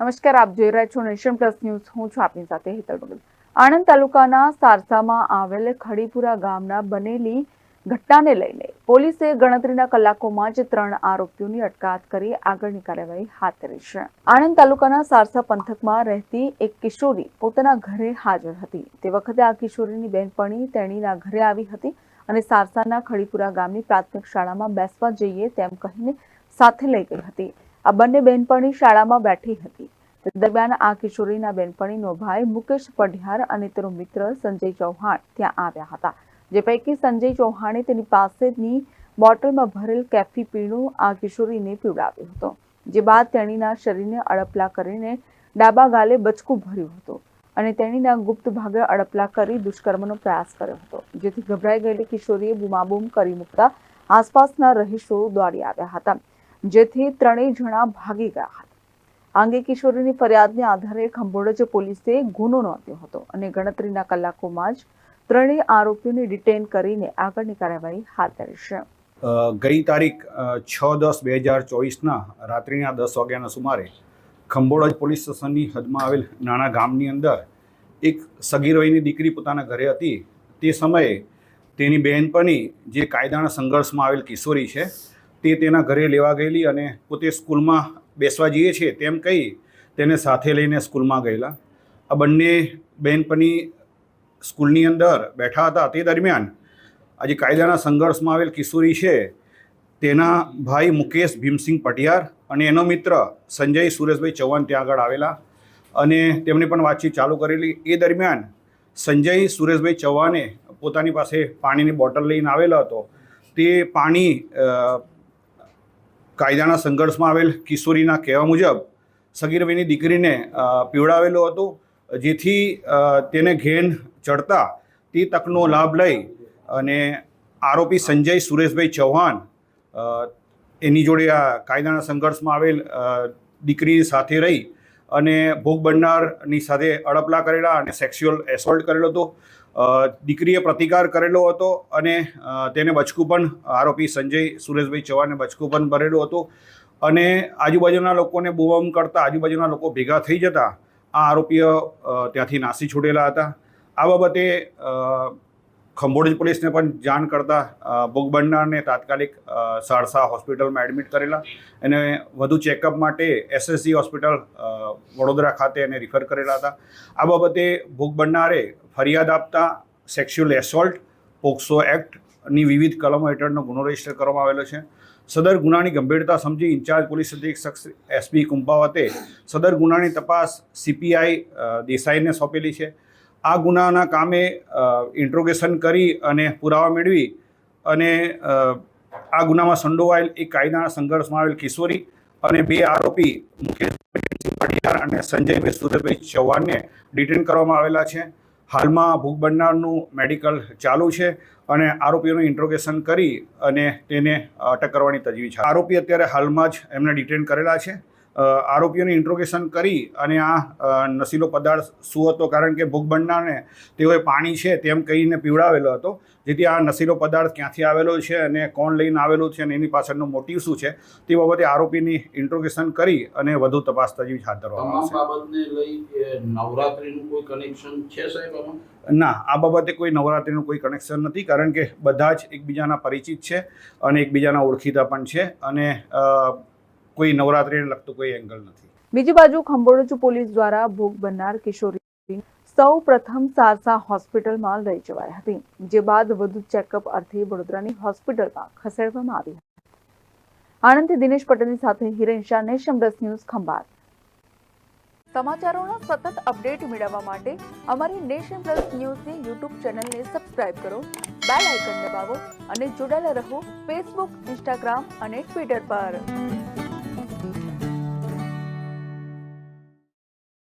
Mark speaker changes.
Speaker 1: નમસ્કાર, આપ જોઈ રહ્યા છો નેશન પ્લસ ન્યૂઝ. હું છું આપની સાથે હેતલ બગલ. આણંદ તાલુકાના સારસામાં આવેલ ખડીપુરા ગામના બનેલી ઘટનાને લઈને પોલીસે ગણતરીના કલાકોમાં જ ત્રણ આરોપીઓની અટકાયત કરી આગળની કાર્યવાહી હાથ ધરી છે. આણંદ તાલુકાના સારસા પંથકમાં રહેતી એક કિશોરી પોતાના ઘરે હાજર હતી. તે વખતે આ કિશોરીની બેનપણી તેણીના ઘરે આવી હતી અને સારસાના ખડીપુરા ગામની પ્રાથમિક શાળામાં બેસવા જઈએ તેમ કહીને સાથે લઈ ગઈ હતી. આ બંને બેનપણી શાળામાં બેઠી હતી. દરમિયાન આ કિશોરીના બેનપણીનો ભાઈ મુકેશ પઢિયાર અને તેનો મિત્ર સંજય ચૌહાણ ત્યાં આવ્યા હતા. જે પૈકી સંજય ચૌહાણે તેની પાસેની બોટલમાં ભરેલ કેફી પીણું આ કિશોરીને પીવડાવ્યું હતું, જે બાદ તેણીના શરીરને અડપલા કરીને ડાબા ગાલે બચકું ભર્યું હતું અને તેણીના ગુપ્ત ભાગે અડપલા કરી દુષ્કર્મનો પ્રયાસ કર્યો હતો, જેથી ગભરાઈ ગયેલી કિશોરીએ બૂમાબૂમ કરી મૂકતા આસપાસના રહીશો દોડી આવ્યા હતા, જેથી ત્રણેય જણા ભાગી ગયા હતા. આ અંગે કિશોરીની ફરિયાદને આધારે ખંભોળજ પોલીસે ગુનો નોંધ્યો હતો અને ગણતરીના કલાકોમાં જ ત્રણેય આરોપીઓને ડિટેન કરીને આગળની કાર્યવાહી હાથ ધરી છે.
Speaker 2: ગઈ તારીખ છ દસ બે હજાર ચોવીસના રાત્રિના દસ વાગ્યાના સુમારે ખંભોળજ પોલીસ સ્ટેશનની હદમાં આવેલ નાના ગામની અંદર એક સગીર વયની દીકરી પોતાના ઘરે હતી. તે સમયે તેની બહેનપણી જે કાયદાના સંઘર્ષમાં આવેલ કિશોરી છે તે તેના ઘરે લેવા ગયેલી અને પોતે સ્કૂલમાં બેસવા જઈએ છીએ તેમ કહી તેને સાથે લઈને સ્કૂલમાં ગયેલા. આ બંને બહેનપણી સ્કૂલની અંદર બેઠા હતા. તે દરમિયાન આજે કાયદાના સંઘર્ષમાં આવેલ કિશોરી છે. તેના ભાઈ મુકેશ ભીમસિંહ પટિયાર અને એનો મિત્ર સંજય સુરેશભાઈ ચૌહાણ ત્યાં આગળ આવેલા અને તેમણે પણ વાતચીત ચાલુ કરેલી. એ દરમિયાન સંજય સુરેશભાઈ ચૌહાણે પોતાની પાસે પાણીની બોટલ લઈને આવેલો હતો. તે પાણી કાયદાના સંઘર્ષમાં આવેલ કિશોરીના કહેવા મુજબ સગીરભાઈની દીકરીને પીવડાવેલો હતો, જેથી તેને ઘેન ચડતા તે તકનો લાભ લઈ અને આરોપી સંજય સુરેશભાઈ ચૌહાણ એની જોડે આ કાયદાના સંઘર્ષમાં આવેલ દીકરી સાથે રહી અને ભોગ બનનારની સાથે અડપલા કરેલા અને સેક્સ્યુઅલ એસોલ્ટ કરેલો હતો. દીકરીએ પ્રતિકાર કરેલો હતો અને તેને બચકું પણ આરોપી સંજય સુરેશભાઈ ચૌહાણને બચકું પણ ભરેલું હતું. અને આજુબાજુના લોકોને બૂમ કરતા આજુબાજુના લોકો ભેગા થઈ જતા આ આરોપીઓ ત્યાંથી નાસી છૂટેલા હતા. આ બાબતે અ, પોલીસને પણ જાણ કરતા ભોગબંડાને તાત્કાલિક સારસા હોસ્પિટલમાં એડમિટ કરેલા અને વધુ ચેકઅપ માટે એસએસજી હોસ્પિટલ વડોદરા ખાતે એને રિફર કરેલા હતા. આ બાબતે ભોગબંડારે ફરિયાદ આપતા સેક્સ્યુઅલ એસોલ્ટ પોક્સો એક્ટની વિવિધ કલમો હેઠળનો ગુનો રજિસ્ટર કરવામાં આવેલો છે. સદર ગુનાની ગંભીરતા સમજી ઇન્ચાર્જ પોલીસ અધિક્ષક એસપી કુંભાવતે સદર ગુનાની તપાસ સીપીઆઈ દેસાઈને સોંપેલી છે. આ ગુનાના કામે ઇન્ટ્રોગેશન કરી અને પુરાવા મેળવી અને આ ગુનામાં સંડોવાયેલ એક કાયદાના સંઘર્ષમાં આવેલ કિશોરી અને બે આરોપી મુકેશ પટિયાર અને સંજયભાઈ સુરેશભાઈ ચૌહાણને ડિટેન કરવામાં આવેલા છે. હાલમાં ભોગ બનનારનું મેડિકલ ચાલુ છે અને આરોપીઓનું ઇન્ટ્રોગેશન કરી અને તેને અટક કરવાની તજવીજ છે. આરોપી અત્યારે હાલમાં જ એમને ડિટેન કરેલા છે. આરોપીઓનું ઇન્ટ્રોગેશન કરી અને આ નશીલો પદાર્થ શું હતો? કારણ કે ભૂખબંડાને બનનારને તેઓએ પાણી છે તેમ કહીને પીવડાવેલો હતો. જેથી આ નશીલો પદાર્થ ક્યાંથી આવેલો છે અને કોણ લઈને આવેલું છે અને એની પાછળનું મોટિવ શું છે તે બાબતે આરોપીની ઇન્ટ્રોગેશન કરી અને વધુ તપાસ તજવીજ હાથ ધરવામાં
Speaker 3: બાબતને લઈ નવરાત્રીનું કોઈ કનેક્શન છે સાહેબ
Speaker 2: ના આ બાબતે કોઈ નવરાત્રિનું કોઈ કનેક્શન નથી કારણ કે બધા જ એકબીજાના પરિચિત છે અને એકબીજાના ઓળખીતા પણ છે અને કોઈ નવરાત્રીને લગતું કોઈ એંગલ નથી.
Speaker 1: બીજી બાજુ ખંભોળજ પોલીસ દ્વારા ભોગ બનનાર કિશોરી સૌ પ્રથમ સારસા હોસ્પિટલમાં લઈ જવાઈ હતી, જે બાદ વધુ ચેકઅપ અર્થે વડોદરાની હોસ્પિટલમાં ખસેડવામાં આવી હતી. આણંદથી દિનેશ પટેલની સાથે હિરેન શાહ પ્લસ ન્યૂઝ, ખંભાત. સમાચારોના સતત અપડેટ મેળવવા માટે અમારી નેશન પ્લસ ન્યૂઝની યુટ્યુબ ચેનલને સબસ્ક્રાઇબ કરો, બેલ આઇકન દબાવો અને જોડાયેલા રહો ફેસબુક, ઇન્સ્ટાગ્રામ અને ટ્વિટર પર.